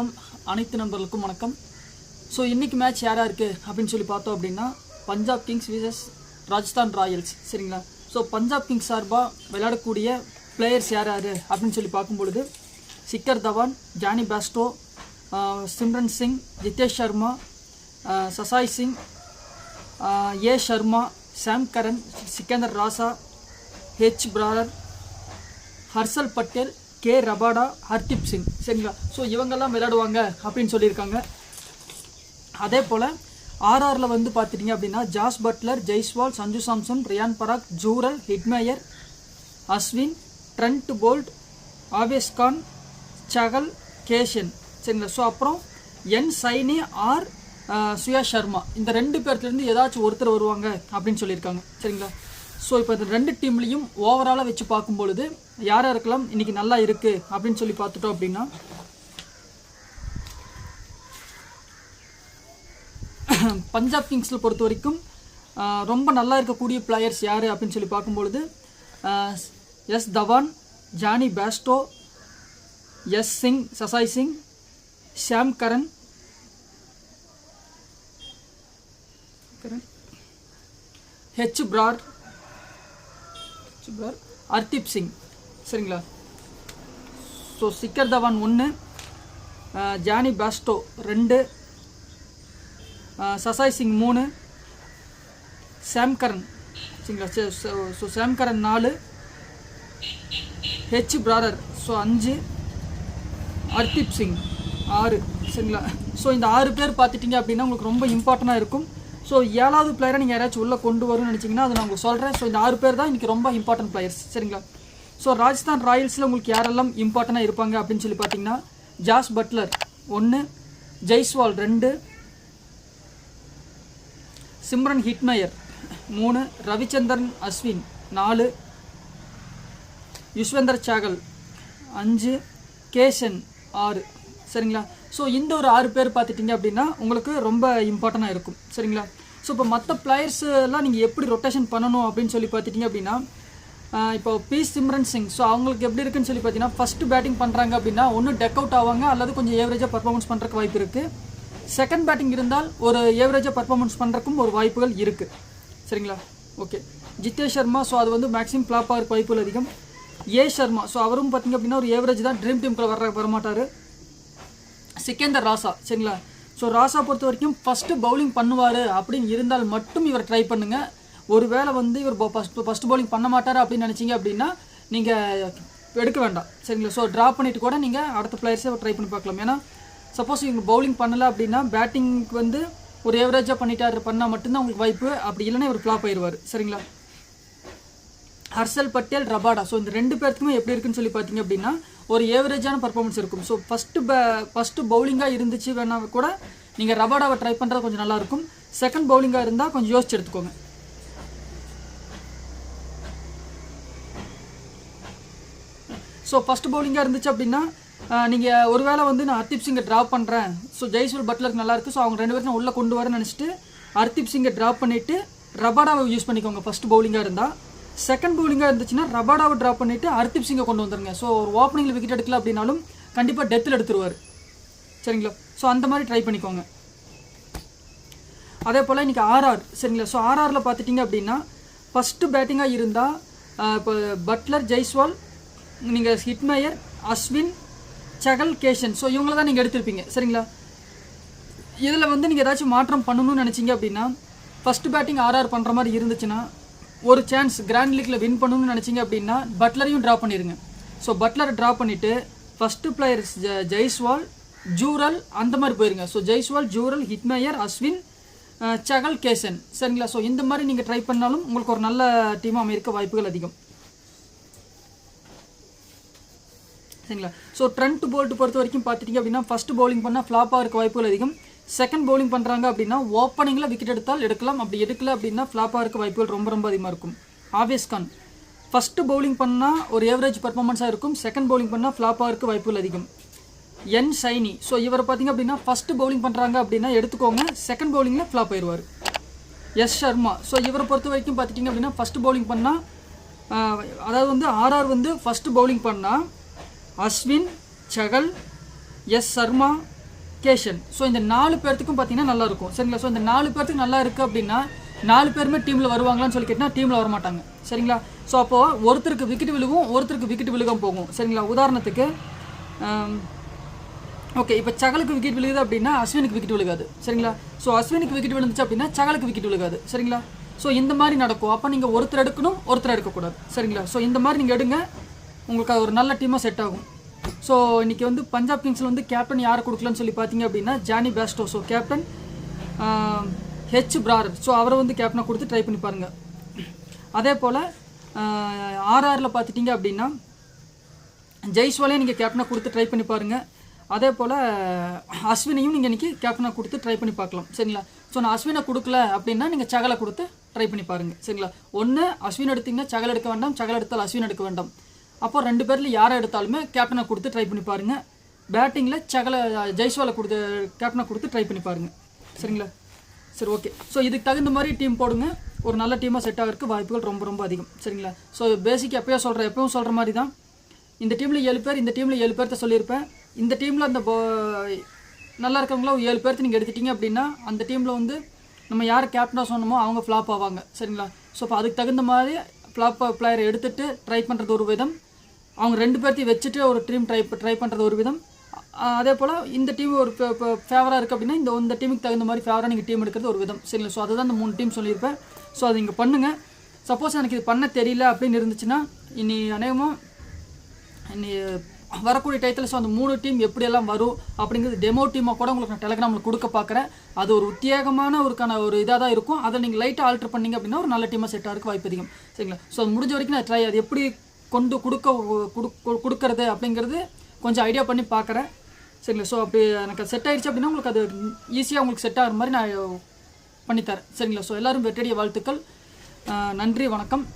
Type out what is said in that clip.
வணக்கம். அனைத்து நண்பர்களுக்கும் வணக்கம். ஸோ இன்னைக்கு மேட்ச் யாரா இருக்கு அப்படின்னு சொல்லி பார்த்தோம் அப்படின்னா Punjab kings versus Rajasthan royals சரிங்களா? ஸோ பஞ்சாப் கிங்ஸ் சார்பாக விளையாடக்கூடிய பிளேயர்ஸ் யார் யார் அப்படின்னு சொல்லி பார்க்கும்பொழுது Shikhar Dhawan Jonny Bairstow Simran Singh Jitesh Sharma Zazai Singh A Sharma Sam Curran Sikandar Raza H Brar Harshal Patel K Rabada Hardeep Singh. சரிங்களா? ஸோ இவங்கெல்லாம் விளையாடுவாங்க அப்படின்னு சொல்லியிருக்காங்க. அதே போல் ஆர்ஆரில் வந்து பார்த்துட்டிங்க அப்படின்னா Jos Buttler Jaiswal Sanju Samson Riyan Parag Jurel Hetmyer Ashwin Trent Boult Avesh Khan Chahal Keshan. சரிங்களா? ஸோ அப்புறம் என் சைனி ஆர் சுயா சர்மா. இந்த ரெண்டு பேர்த்துலேருந்து ஏதாச்சும் ஒருத்தர் வருவாங்க அப்படின்னு சொல்லியிருக்காங்க. சரிங்களா? ஸோ இப்போ இந்த ரெண்டு டீம்லேயும் ஓவராலாக வச்சு பார்க்கும்பொழுது யார் யாருக்கெல்லாம் இன்னைக்கு நல்லா இருக்குது அப்படின்னு சொல்லி பார்த்துட்டோம் அப்படின்னா பஞ்சாப் கிங்ஸில் பொறுத்த வரைக்கும் ரொம்ப நல்லா இருக்கக்கூடிய பிளேயர்ஸ் யார் அப்படின்னு சொல்லி பார்க்கும்பொழுது S Dhawan Jonny Bairstow S Singh Zazai Singh Sam Curran H Brar sugar. Hardeep Singh. சரிங்களா? ஸோ சிக்கர் தவான் ஒன்று ஜானி பாஸ்டோ ரெண்டு சசாய் சிங் மூணு சாம்கரன் சரிங்களா? சே- ஸோ சாம்கரன் நாலு ஹெச் பிராரர் ஸோ அஞ்சு ஹர்தீப் சிங் ஆறு. சரிங்களா? ஸோ இந்த ஆறு பேர் பார்த்துட்டிங்க அப்படின்னா உங்களுக்கு ரொம்ப இம்பார்ட்டண்ட்டாக இருக்கும். ஸோ ஏழாவது பிளேயரை நீங்கள் யாராச்சும் உள்ளே கொண்டு வரும்னு நினச்சிங்கன்னா அது நான் உங்களுக்கு சொல்கிறேன் ஸோ இந்த ஆறு பேர் தான் இன்றைக்கி ரொம்ப இம்பார்ட்டன்ட் பிளேயர்ஸ் சரிங்களா? ஸோ ராஜஸ்தான் ராயல்ஸில் உங்களுக்கு யாரெல்லாம் இம்பார்ட்டண்ட்டாக இருப்பாங்க அப்படின்னு சொல்லி பார்த்தீங்கன்னா ஜாஸ் பட்லர் ஒன்று ஜெய்ஸ்வால் ரெண்டு சிம்ரன் ஹிட்மயர் மூணு ரவிச்சந்திரன் அஸ்வின் நாலு யுஸ்வந்தர் சாகல் அஞ்சு கேஷன் ஆறு. சரிங்களா? ஸோ இந்த ஒரு ஆறு பேர் பார்த்துட்டிங்க அப்படின்னா உங்களுக்கு ரொம்ப இம்பார்ட்டண்ட்டாக இருக்கும். சரிங்களா? ஸோ இப்போ மற்ற பிளேயர்ஸ் எல்லாம் நீங்கள் எப்படி ரொட்டேஷன் பண்ணணும் அப்படின்னு சொல்லி பார்த்துட்டிங்க அப்படின்னா இப்போ பி சிம்ரன் சிங் ஸோ அவங்களுக்கு எப்படி இருக்குன்னு சொல்லி பார்த்தீங்கன்னா ஃபஸ்ட்டு பேட்டிங் பண்ணுறாங்க அப்படின்னா ஒன்று டெக் அவுட் ஆவாங்க அல்லது கொஞ்சம் ஏவரேஜாக பர்ஃபார்மன்ஸ் பண்ணுறக்கு வாய்ப்பு இருக்குது செகண்ட் பேட்டிங் இருந்தால் ஒரு ஏவரேஜாக பர்ஃபார்மன்ஸ் பண்ணுறக்கும் ஒரு வாய்ப்புகள் இருக்குது சரிங்களா? ஓகே ஜித்தேஷ் சர்மா ஸோ அது வந்து மேக்ஸிமம் ஃப்ளாப் ஆகிற வாய்ப்புகள் அதிகம். ஏ சர்மா. ஸோ அவரும் பார்த்தீங்க அப்படின்னா ஒரு ஏவரேஜ் தான் ட்ரீம் டீமுக்குள்ளே வர வரமாட்டார். சிக்கேந்தர் ராசா. சரிங்களா? ஸோ ராசா பொறுத்த வரைக்கும் ஃபஸ்ட்டு பவுலிங் பண்ணுவார் அப்படின்னு இருந்தால் மட்டும் இவர் ட்ரை பண்ணுங்கள் ஒருவேளை வந்து இவர் ஃபஸ்ட்டு ஃபஸ்ட் பவுலிங் பண்ண மாட்டார் அப்படின்னு நினச்சிங்க அப்படின்னா நீங்கள் எடுக்க வேண்டாம். சரிங்களா? ஸோ ட்ராப் பண்ணிட்டு கூட நீங்கள் அடுத்த பிளேயர்ஸை ட்ரை பண்ணி பார்க்கலாம். ஏன்னா சப்போஸ் இவங்க பவுலிங் பண்ணலை அப்படின்னா பேட்டிங்க்கு வந்து ஒரு ஏவரேஜாக பண்ணிட்டார் பண்ணால் மட்டும்தான் உங்களுக்கு வாய்ப்பு. அப்படி இல்லைன்னா இவர் ஃப்ளாப் ஆயிடுவார் சரிங்களா? ஹர்ஷல் பட்டேல் ரபாடா. ஸோ இந்த ரெண்டு பேர்த்துக்குமே எப்படி இருக்குன்னு சொல்லி பார்த்தீங்க அப்படின்னா ஒரு ஏவரேஜான பர்ஃபார்மன்ஸ் இருக்கும். ஸோ ஃபஸ்ட்டு ப ஃபஸ்ட்டு பவுலிங்காக இருந்துச்சு வேணா கூட நீங்கள் ரபாடாவை ட்ரை பண்ணுறது கொஞ்சம் நல்லாயிருக்கும் செகண்ட் பவுலிங்காக இருந்தால் கொஞ்சம் யோசிச்சு எடுத்துக்கோங்க. ஸோ ஃபஸ்ட் பவுலிங்காக இருந்துச்சு அப்படின்னா நீங்கள் ஒருவேளை வந்து நான் ஹர்தீப் சிங்கை ட்ராப் பண்ணுறேன் ஸோ ஜெய்ஸ்வல் பட்லருக்கு நல்லா இருக்கு. ஸோ அவங்க ரெண்டு பேரும் உள்ளே கொண்டு வரேன்னு நினச்சிட்டு ஹர்தீப் சிங்கை ட்ராப் பண்ணிவிட்டு ரபாடாவை யூஸ் பண்ணிக்கோங்க. ஃபஸ்ட் பவுலிங்காக இருந்தால் செகண்ட் பவுலிங்காக இருந்துச்சுன்னா ரபாடாவை ட்ராப் பண்ணிவிட்டு ஹர்தீப் சிங்கை கொண்டு வந்துருங்க. ஸோ ஒரு ஓப்பனிங்கில் விக்கெட் எடுக்கல அப்படின்னாலும் கண்டிப்பாக டெத்தில் எடுத்துருவார். சரிங்களா? ஸோ அந்த மாதிரி ட்ரை பண்ணிக்கோங்க. அதே போல் இன்றைக்கி ஆர்ஆர் சரிங்களா? ஸோ ஆர்ஆரில் பார்த்துட்டிங்க அப்படின்னா ஃபஸ்ட்டு பேட்டிங்காக இருந்தால் இப்போ பட்லர் ஜெய்ஸ்வால் நீங்கள் ஹிட்மேயர் அஸ்வின் சகல் கேஷன் ஸோ இவங்கள தான் நீங்கள் எடுத்திருப்பீங்க. சரிங்களா? இதில் வந்து நீங்கள் ஏதாச்சும் மாற்றம் பண்ணணும்னு நினச்சிங்க அப்படின்னா ஃபஸ்ட்டு பேட்டிங் ஆர்ஆர் பண்ணுற மாதிரி இருந்துச்சுன்னா ஒரு சான்ஸ் கிராண்ட் லீக்கில் வின் பண்ணணும்னு நினச்சிங்க அப்படின்னா பட்லரையும் ட்ரா பண்ணிடுங்க ஸோ பட்லரை ட்ரா பண்ணிவிட்டு ஃபஸ்ட்டு பிளேயர் ஜெய்ஸ்வால் ஜூரல் அந்த மாதிரி போயிருங்க. ஸோ ஜெய்ஸ்வால் ஜூரல் ஹிட்மேயர் அஸ்வின் சகல் கேசன் சரிங்களா? ஸோ இந்த மாதிரி நீங்கள் ட்ரை பண்ணாலும் உங்களுக்கு ஒரு நல்ல டீமாக அமைக்க வாய்ப்புகள் அதிகம். சரிங்களா? ஸோ ட்ரெண்ட் போல்ட் பொறுத்த வரைக்கும் பார்த்துட்டிங்க அப்படின்னா ஃபர்ஸ்ட் பவுலிங் பண்ணால் ஃப்ளாப்பாக இருக்க வாய்ப்புகள் அதிகம். செகண்ட் பவுலிங் பண்ணுறாங்க அப்படின்னா ஓப்பனிங்கில் விக்கெட் எடுத்தால் எடுக்கலாம். அப்படி எடுக்கல அப்படின்னா ஃப்ளாப்பாக இருக்க வாய்ப்புகள் ரொம்ப ரொம்ப அதிகமாக இருக்கும். ஆவேஸ் கான். ஃபஸ்ட்டு பவுலிங் பண்ணால் ஒரு ஏவரேஜ் பர்ஃபார்மன்ஸாக இருக்கும். செகண்ட் பவுலிங் பண்ணால் ஃப்ளாப்பாக இருக்க வாய்ப்புகள் அதிகம். என் சைனி. ஸோ இவர் பார்த்தீங்க அப்படின்னா ஃபஸ்ட்டு பவுலிங் பண்ணுறாங்க அப்படின்னா எடுத்துக்கோங்க. செகண்ட் பவுலிங்கில் ஃப்ளாப் ஆயிடுவார். எஸ் சர்மா. ஸோ இவரை பொறுத்த வரைக்கும் பார்த்துட்டிங்க அப்படின்னா ஃபஸ்ட்டு பவுலிங் பண்ணால் அதாவது வந்து ஆர்ஆர் வந்து ஃபஸ்ட்டு பவுலிங் பண்ணால் அஸ்வின் சகல் எஸ் சர்மா கேஷன் ஸோ இந்த நாலு பேர்த்துக்கும் பார்த்தீங்கன்னா நல்லா இருக்கும். சரிங்களா? ஸோ இந்த நாலு பேர்த்துக்கு நல்லா இருக்குது அப்படின்னா நாலு பேருமே டீமில் வருவாங்களான்னு சொல்லி கேட்டால் டீமில் வர மாட்டாங்க சரிங்களா? ஸோ அப்போது ஒருத்தருக்கு விக்கெட் விழுகும் ஒருத்தருக்கு விக்கெட் விழுகம் போகும். சரிங்களா? உதாரணத்துக்கு ஓகே இப்போ சகலுக்கு விக்கெட் விழுகுது அப்படின்னா அஸ்வினுக்கு விக்கெட் விழுகாது. சரிங்களா? ஸோ அஸ்வினுக்கு விக்கெட் விழுந்துச்சு அப்படின்னா சகலுக்கு விக்கெட் விழுகாது. சரிங்களா? ஸோ இந்த மாதிரி நடக்கும். அப்போ நீங்கள் ஒருத்தர் எடுக்கணும் ஒருத்தர் எடுக்கக்கூடாது. சரிங்களா? ஸோ இந்த மாதிரி நீங்கள் எடுங்க உங்களுக்கு அது ஒரு நல்ல டீமாக செட் ஆகும். ஸோ இன்றைக்கி வந்து பஞ்சாப் கிங்ஸில் வந்து கேப்டன் யாரை கொடுக்கலன்னு சொல்லி பார்த்தீங்க அப்படின்னா Jonny Bairstow so captain H Brar so அவரை வந்து கேப்டனாக கொடுத்து ட்ரை பண்ணி பாருங்கள் அதே போல் ஆர்ஆரில் பார்த்துட்டிங்க அப்படின்னா ஜெய்ஸ்வாலையும் நீங்கள் கேப்டனாக கொடுத்து ட்ரை பண்ணி பாருங்கள் அதே போல் அஸ்வினையும் நீங்கள் இன்றைக்கி கேப்டனாக கொடுத்து ட்ரை பண்ணி பார்க்கலாம். சரிங்களா? ஸோ நான் அஸ்வினை கொடுக்கல அப்படின்னா நீங்கள் சகலை கொடுத்து ட்ரை பண்ணி பாருங்கள் சரிங்களா? ஒன்று அஸ்வின் எடுத்தீங்கன்னா சகல் எடுக்க வேண்டாம். சகல் எடுத்தால் அஸ்வின் எடுக்க வேண்டாம். அப்போ ரெண்டு பேரில் யாரை எடுத்தாலுமே கேப்டனை கொடுத்து ட்ரை பண்ணி பாருங்கள் பேட்டிங்கில் சகலை ஜெய்ஸ்வாலை கொடுத்து கேப்டனை கொடுத்து ட்ரை பண்ணி பாருங்கள் சரிங்களா? சரி ஓகே ஸோ இதுக்கு தகுந்த மாதிரி டீம் போடுங்க. ஒரு நல்ல டீமாக செட் ஆகிறதுக்கு வாய்ப்புகள் ரொம்ப ரொம்ப அதிகம். சரிங்களா? ஸோ பேசிக் எப்பயோ சொல்கிறேன் எப்பவும் சொல்கிற மாதிரி தான். இந்த டீமில் ஏழு பேர் இந்த டீமில் ஏழு பேர்த்த சொல்லியிருப்பேன். இந்த டீமில் அந்த போ நல்லா இருக்கவங்கள ஒரு ஏழு பேர்த்து நீங்கள் எடுத்துட்டீங்க அப்படின்னா அந்த டீமில் வந்து நம்ம யார் கேப்டனாக சொன்னோமோ அவங்க ஃப்ளாப் ஆவாங்க. சரிங்களா? ஸோ இப்போ அதுக்கு தகுந்த மாதிரி ஃப்ளாப் பிளேயரை எடுத்துகிட்டு ட்ரை பண்ணுறது ஒரு விதம். அவங்க ரெண்டு பேர்த்தையும் வச்சுட்டு ஒரு டீம் ட்ரை ட்ரை பண்ணுறது ஒரு விதம். அதே போல் இந்த டீம் ஒரு ஃபேவராக இருக்குது அப்படின்னா இந்த இந்த டீமுக்கு தகுந்த மாதிரி ஃபேவராக நீங்கள் டீம் எடுக்கிறது ஒரு விதம். சரிங்களா? ஸோ அதுதான் இந்த மூணு டீம் சொல்லியிருப்பேன். ஸோ அது இங்கே பண்ணுங்கள் சப்போஸ் எனக்கு இது பண்ண தெரியல அப்படின்னு இருந்துச்சுன்னா இனி அநேகமாக இனி வரக்கூடிய டயத்தில் ஸோ அந்த மூணு டீம் எப்படியெல்லாம் வரும் அப்படிங்கிறது டெமோ டீமாக கூட உங்களுக்கு நான் டெலகிராமில் கொடுக்க பார்க்குறேன். அது ஒரு உத்தியோகமான ஒருக்கான ஒரு இதாக தான் இருக்கும். அதை நீங்கள் லைட்டாக ஆல்ட்ரு பண்ணீங்க அப்படின்னா ஒரு நல்ல டீமாக செட் ஆகிறதுக்கு வாய்ப்பு அதிகம். சரிங்களா? ஸோ அது முடிஞ்ச வரைக்கும் நான் ட்ரை அது எப்படி கொண்டு கொடுக்க கொடுக்க- கொடுக்கறது அப்படிங்கிறது கொஞ்சம் ஐடியா பண்ணி பார்க்குறேன். சரிங்களா? ஸோ அப்படி எனக்கு செட் ஆகிடுச்சு அப்படின்னா உங்களுக்கு அது ஈஸியாக உங்களுக்கு செட் ஆகிற மாதிரி நான் பண்ணித்தரேன். சரிங்களா? ஸோ எல்லோரும் வெற்றடிய வாழ்த்துக்கள். நன்றி வணக்கம்.